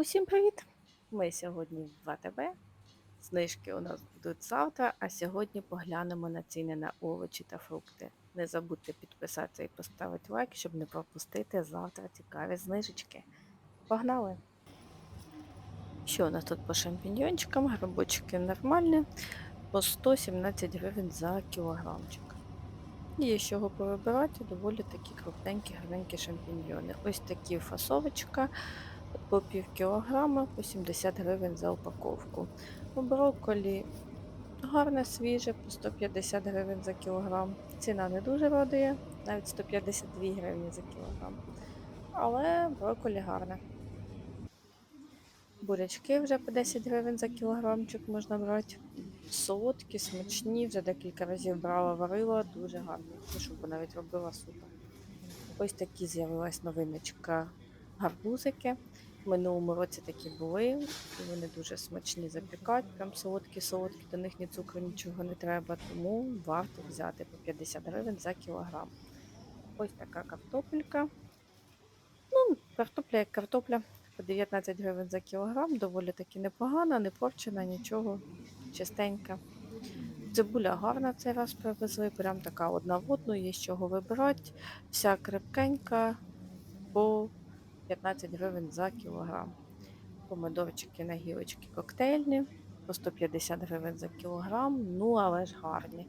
Усім привіт! Ми сьогодні в АТБ. Знижки у нас будуть завтра, а сьогодні поглянемо на ціни на овочі та фрукти. Не забудьте підписатися і поставити лайк, щоб не пропустити завтра цікаві знижечки. Погнали! Що у нас тут по шампіньйончикам? Грибочки нормальні, по 117 гривень за кілограмчик. Є з чого повибирати, доволі такі крупненькі, гарненькі шампіньйони. Ось такі фасовочка по пів кілограма, по 70 гривень за упаковку. Брокколі гарне свіже, по 150 гривень за кілограм. Ціна не дуже радує, навіть 152 гривні за кілограм. Але брокколі гарне. Бурячки вже по 10 гривень за кілограмчик можна брати. Солодкі, смачні, вже декілька разів брала, варила, дуже гарні. Ну, щоб навіть робила супер. Ось такі з'явилась новиночка гарбузики. Минулому році такі були, і вони дуже смачні запікати, прям солодкі-солодкі, до них ні цукру, нічого не треба, тому варто взяти по 50 гривень за кілограм. Ось така картопелька. Ну, картопля як картопля, по 19 гривень за кілограм, доволі таки непогана, не порчена, нічого, чистенька. Цибуля гарна цей раз привезли, прям така одна в одну, є з чого вибирати. Вся крепкенька по 15 гривень за кілограм. Помидорчики на гілочки коктейльні по 150 гривень за кілограм, ну але ж гарні.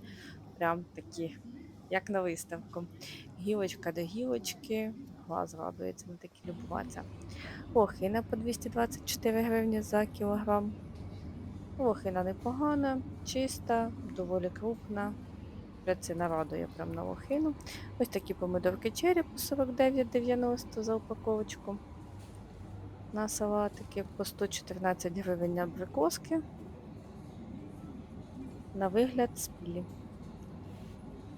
Прям такі, як на виставку. Гілочка до гілочки, глаз радується на такі любуватися. Лохина по 224 гривні за кілограм. Лохина непогана, чиста, доволі крупна. Вже Ціна радує прям на лохину. Ось такі помидорки черрі по 49,90 за упаковочку. На салатики по 114 гривень абрикоски. На вигляд спілі.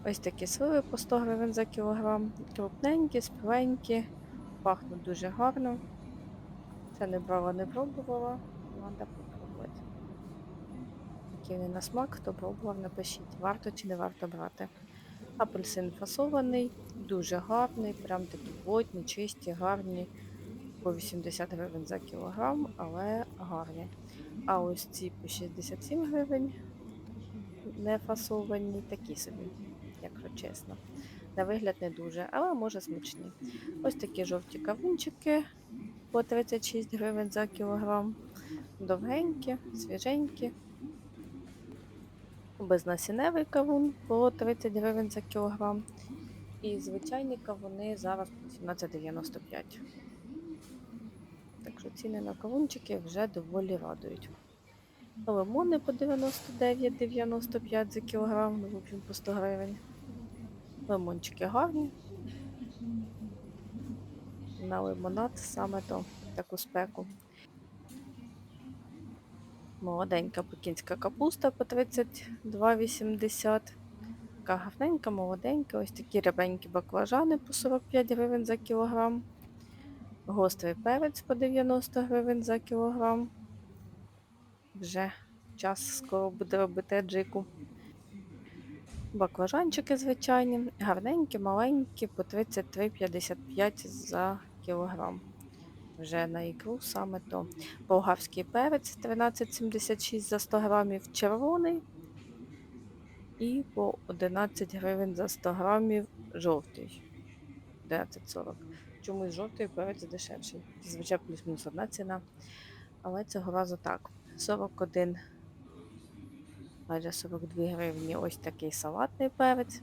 Ось такі сливи по 100 гривень за кілограм. Крупненькі, спіленькі, пахнуть дуже гарно. Це не брала, не пробувала. Треба попробувати. Вони на смак, хто пробував, напишіть, варто чи не варто брати. Апельсин фасований, дуже гарний, прям такі плотні, чисті, гарні. По 80 гривень за кілограм, але гарні. А ось ці по 67 гривень не фасовані, такі собі, якщо чесно. На вигляд не дуже, але може смачні. Ось такі жовті кавунчики по 36 гривень за кілограм. Довгенькі, свіженькі. Безнасіневий кавун по 30 гривень за кілограм. І звичайні кавуни зараз по 17,95. Так що ціни на кавунчики вже доволі радують. Лимони по 99,95 за кілограм, ну, в общем, по 100 гривень. Лимончики гарні. На лимонад саме то таку спеку. Молоденька пекінська капуста по 32,80. Така гарненька, молоденька. Ось такі рябенькі баклажани по 45 гривень за кілограм. Гострий перець по 90 гривень за кілограм. Вже час скоро буде робити джику. Баклажанчики звичайні, гарненькі, маленькі, по 33,55 за кілограм. Вже на ікру саме то. Болгарський перець 13,76 за 100 грамів червоний. І по 11 гривень за 100 грамів жовтий. 11,40. Чомусь жовтий перець дешевший. Зазвичай плюс-мінус одна ціна. Але цього разу так. 41, майже 42 гривні ось такий салатний перець.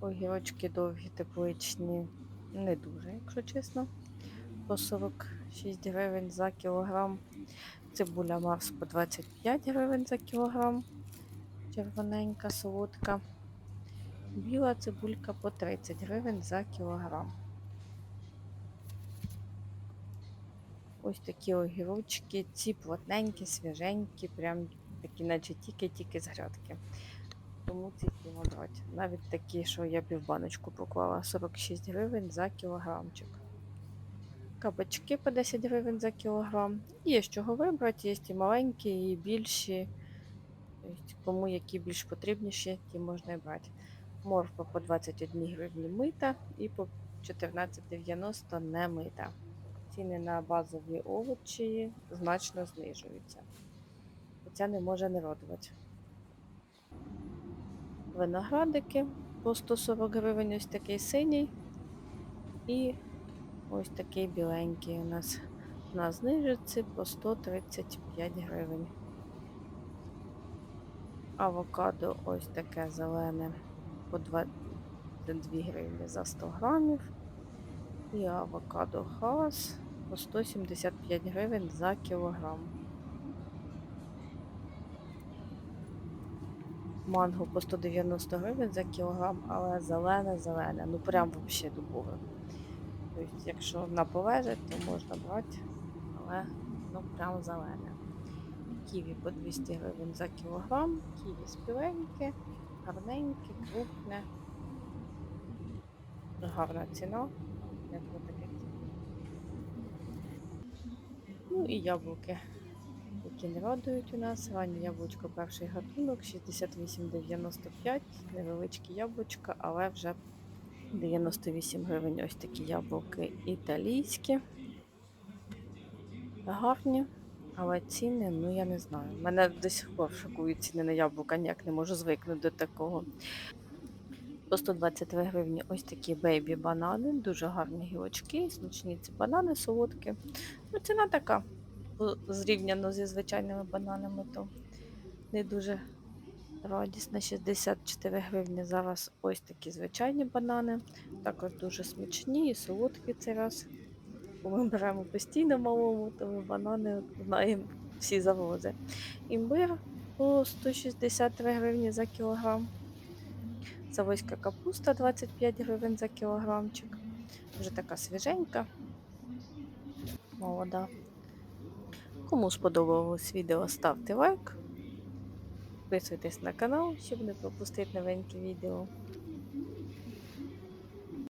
Огірочки довгі, тепличні, не дуже, якщо чесно. По 46 гривень за кілограм. Цибуля Марс по 25 гривень за кілограм. Червоненька, солодка. Біла цибулька по 30 гривень за кілограм. Ось такі огірочки, ці плотненькі, свіженькі, прям такі, наче тільки-тільки з грядки. Тому ці будемо. Навіть такі, що я півбаночку поклала, 46 гривень за кілограмчик. Кабачки по 10 гривень за кілограм. Є з чого вибрати, є і маленькі, і більші. Кому які більш потрібніші, ті можна і брати. Морква по 21 гривні мита і по 14,90 не мита. ціни на базові овочі значно знижуються. Хоча не може не радувати. Виноградики по 140 гривень, ось такий синій. І ось такий біленький у нас на знижиці по 135 гривень. Авокадо ось таке зелене по 22 гривні за 100 грамів. І авокадо хас по 175 гривень за кілограм. Манго по 190 гривень за кілограм, але зелене-зелене. Ну прям взагалі дубове. Тобто, якщо на повежить, то можна брати, але ну прям зелене. Ківі по 200 гривень за кілограм, ківі спіленьке, гарненьке, крупне. Гарна ціна. Як таке. Ну і яблуки, які не радують у нас. Ранні яблучко перший гатунок 68,95, невеличкі яблучка, але вже 98 гривень ось такі яблуки італійські. Гарні, але ціни, ну я не знаю. Мене до сих пор шокують ціни на яблука, ніяк не можу звикнути до такого. По 123 гривні ось такі бейбі банани, дуже гарні гілочки, смачні ці банани солодкі. Ну, ціна така, зрівняно зі звичайними бананами, то не дуже радісна. 64 гривні зараз ось такі звичайні банани. Також дуже смачні і солодкі цей раз. Бо ми беремо постійно малому, тому банани знаємо всі завози. Імбир по 163 гривні за кілограм. Савойська капуста 25 гривень за кілограмчик. Вже така свіженька, молода. Кому сподобалось відео, ставте лайк. Підписуйтесь на канал, щоб не пропустити новенькі відео.